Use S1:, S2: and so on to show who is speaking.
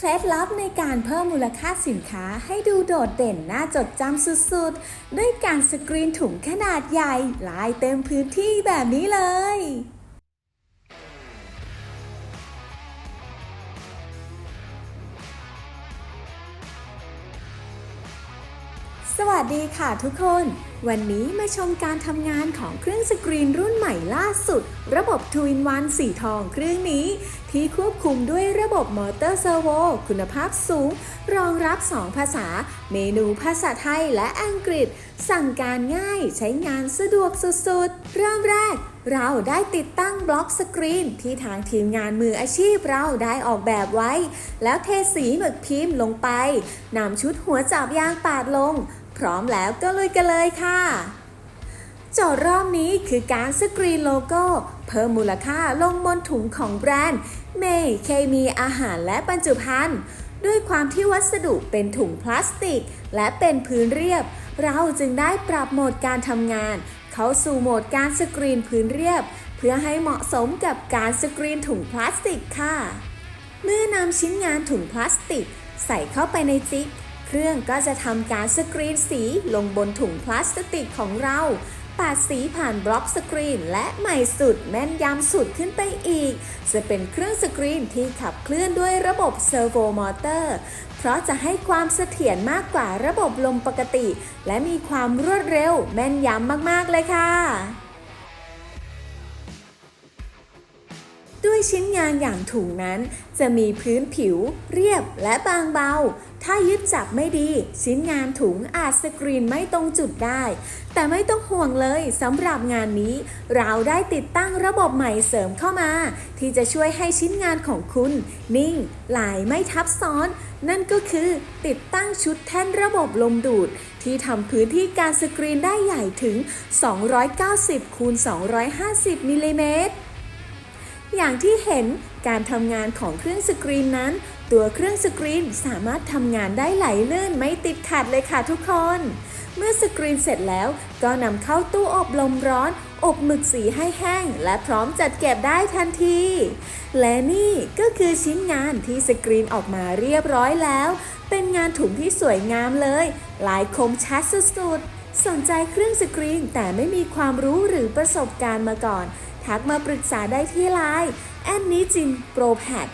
S1: เคล็ดลับในการเพิ่มมูลค่าสินค้าให้ดูโดดเด่นน่าจดจำสุดๆ ด้วยการสกรีนถุงขนาดใหญ่ลายเต็มพื้นที่แบบนี้เลย สวัสดีค่ะทุกคน วันนี้มาชมการทำงานของเครื่องสกรีนรุ่นใหม่ล่าสุด ระบบ2 in 1สีทองเครื่องนี้ ที่ควบคุมด้วยระบบมอเตอร์เซอร์โวคุณภาพสูง รองรับ 2 ภาษา เมนูภาษาไทยและอังกฤษ สั่งการง่ายใช้งานสะดวกสุดๆ เริ่มแรก เราได้ติดตั้งบล็อกสกรีนที่ทางทีมงานมืออาชีพเราได้ออกแบบไว้ แล้วเทสีหมึกพิมพ์ลงไปนำชุดหัวจับยางปาดลง พร้อมแล้วก็ลุยกันเลยค่ะจทย์รอบนี้คือการสกรีนโลโก้ เพิ่มมูลค่าลงบนถุงของแบรนด์เมย์เคมีอาหารและบรรจุภัณฑ์ด้วยความที่วัสดุเป็นถุงพลาสติก และเป็นพื้นเรียบ เราจึงได้ปรับโหมดการทำงาน เข้าสู่โหมดการสกรีนพื้นเรียบ เพื่อให้เหมาะสมกับการสกรีนถุงพลาสติกค่ะ เมื่อนำชิ้นงานถุงพลาสติก ใส่เข้าไปในจิ๊กเครื่องก็จะทำการสกรีนสีลงบนถุงพลาสติกของเรา 8 สีผ่านบล็อกสกรีน และใหม่สุดแม่นยำสุดขึ้นไปอีก จะเป็นเครื่องสกรีนที่ขับเคลื่อนด้วยระบบเซอร์โวมอเตอร์ เพราะจะให้ความเสถียรมากกว่าระบบลมปกติ และมีความรวดเร็วแม่นยำมากๆเลยค่ะ ด้วยชิ้นงานอย่างถุงนั้น จะมีพื้นผิว เรียบและบางเบา ถ้ายึดจับไม่ดี ชิ้นงานถุงอาจสกรีนไม่ตรงจุดได้ แต่ไม่ต้องห่วงเลยสำหรับงานนี้ เราได้ติดตั้งระบบใหม่เสริมเข้ามา ที่จะช่วยให้ชิ้นงานของคุณ นิ่งลายไม่ทับซ้อน นั่นก็คือติดตั้งชุดแท่นระบบลมดูด ที่ทำพื้นที่การสกรีนได้ใหญ่ถึง 290คูณ250มิลลิเมตร อย่างที่เห็นการทำงานของเครื่องสกรีนนั้น ตัวเครื่องสกรีนสามารถทำงานได้ไหลลื่นไม่ติดขัดเลยค่ะทุกคน เมื่อสกรีนเสร็จแล้วก็นำเข้าตู้อบลมร้อน อบหมึกสีให้แห้ง และพร้อมจัดเก็บได้ทันที และนี่ก็คือชิ้นงานที่สกรีนออกมาเรียบร้อยแล้ว เป็นงานถุงที่สวยงามเลย ลายคมชัดสุดๆสนใจเครื่องสกรีนแต่ไม่มีความรู้หรือประสบการณ์มาก่อน ทักมาปรึกษาได้ที่ไลน์แอนนี่จินโปรแพด